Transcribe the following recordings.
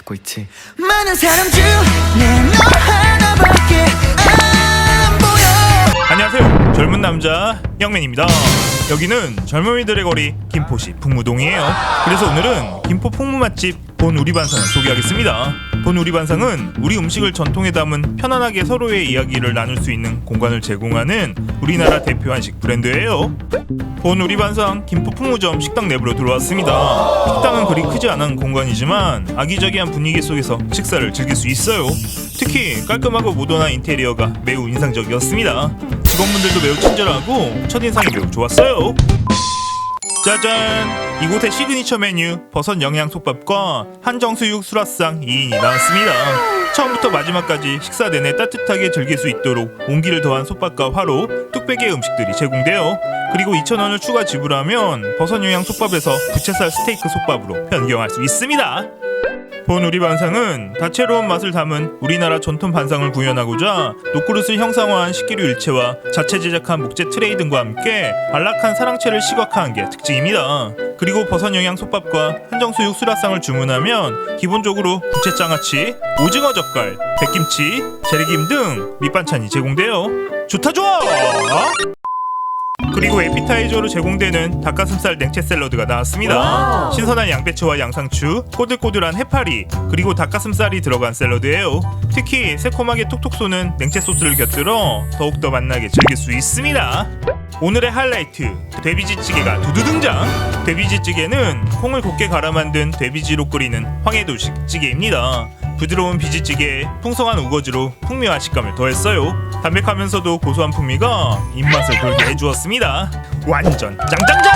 듣고 있지 많은 사람 중내 너 하나밖에 안 보여 안녕하세요. 젊은 남자 영맨입니다. 여기는 젊은이들의 거리 김포시 풍무동이에요. 그래서 오늘은 김포 풍무 맛집 본 우리 반상을 소개하겠습니다. 본 우리 반상은 우리 음식을 전통에 담은 편안하게 서로의 이야기를 나눌 수 있는 공간을 제공하는 우리나라 대표 한식 브랜드예요. 본 우리 반상 김포 풍무점 식당 내부로 들어왔습니다. 식당은 그리 크지 않은 공간이지만 아기자기한 분위기 속에서 식사를 즐길 수 있어요. 특히 깔끔하고 모던한 인테리어가 매우 인상적이었습니다. 직원분들도 매우 친절하고 첫인상이 매우 좋았어요. 짜잔! 이곳의 시그니처 메뉴 버섯 영양솥밥과 한정수육 수라상 2인이 나왔습니다. 처음부터 마지막까지 식사 내내 따뜻하게 즐길 수 있도록 온기를 더한 솥밥과 화로, 뚝배기의 음식들이 제공돼요. 그리고 2,000원을 추가 지불하면 버섯 영양 솥밥에서 부채살 스테이크 솥밥으로 변경할 수 있습니다. 본 우리 반상은 다채로운 맛을 담은 우리나라 전통 반상을 구현하고자 노크루스 형상화한 식기류 일체와 자체 제작한 목재 트레이 등과 함께 안락한 사랑채를 시각화한 게 특징입니다. 그리고 버섯 영양 솥밥과 한정수육 수라상을 주문하면 기본적으로 부채장아찌, 오징어 젓갈, 백김치, 재래김 등 밑반찬이 제공돼요. 좋다 좋아! 그리고 에피타이저로 제공되는 닭가슴살 냉채 샐러드가 나왔습니다. 신선한 양배추와 양상추, 꼬들꼬들한 해파리, 그리고 닭가슴살이 들어간 샐러드예요. 특히 새콤하게 톡톡 쏘는 냉채 소스를 곁들여 더욱더 맛나게 즐길 수 있습니다. 오늘의 하이라이트 돼비지찌개가 두두 등장. 돼비지찌개는 콩을 곱게 갈아 만든 돼비지로 끓이는 황해도식 찌개입니다. 부드러운 비지찌개에 풍성한 우거지로 풍미와 식감을 더했어요. 담백하면서도 고소한 풍미가 입맛을 돌게 해주었습니다. 완전 짱짱짱!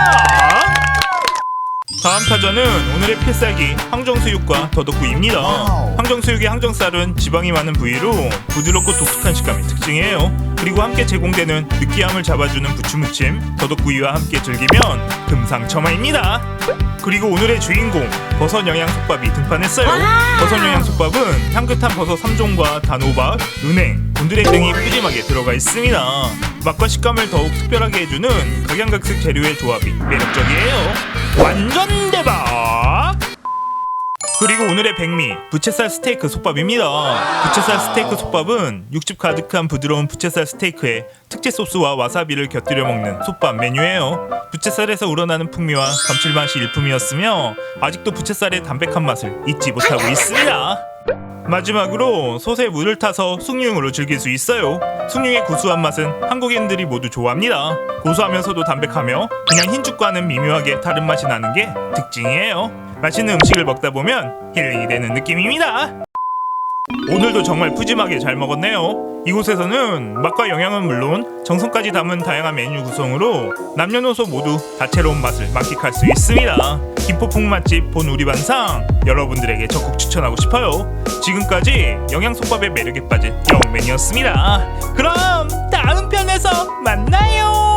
다음 타전은 오늘의 필살기 항정수육과 더덕구이입니다. 항정수육의 항정살은 지방이 많은 부위로 부드럽고 독특한 식감이 특징이에요. 그리고 함께 제공되는 느끼함을 잡아주는 부추무침, 더덕구이와 함께 즐기면 금상첨화입니다. 그리고 오늘의 주인공 버섯 영양솥밥이 등판했어요. 버섯 영양솥밥은 향긋한 버섯 3종과 단호박, 은행, 곤드레 등이 푸짐하게 들어가 있습니다. 맛과 식감을 더욱 특별하게 해주는 각양각색 재료의 조합이 매력적이에요. 완전 대박! 그리고 오늘의 백미 부채살 스테이크 솥밥입니다. 부채살 스테이크 솥밥은 육즙 가득한 부드러운 부채살 스테이크에 특제 소스와 와사비를 곁들여 먹는 솥밥 메뉴예요. 부채살에서 우러나는 풍미와 감칠맛이 일품이었으며 아직도 부채살의 담백한 맛을 잊지 못하고 있습니다. 마지막으로 솥에 물을 타서 숭늉으로 즐길 수 있어요. 숭늉의 구수한 맛은 한국인들이 모두 좋아합니다. 고소하면서도 담백하며 그냥 흰죽과는 미묘하게 다른 맛이 나는 게 특징이에요. 맛있는 음식을 먹다 보면 힐링이 되는 느낌입니다. 오늘도 정말 푸짐하게 잘 먹었네요. 이곳에서는 맛과 영양은 물론 정성까지 담은 다양한 메뉴 구성으로 남녀노소 모두 다채로운 맛을 만끽할 수 있습니다. 김포풍 맛집 본 우리 반상 여러분들에게 적극 추천하고 싶어요. 지금까지 영양솥밥의 매력에 빠진 영맨이었습니다. 그럼 다음 편에서 만나요.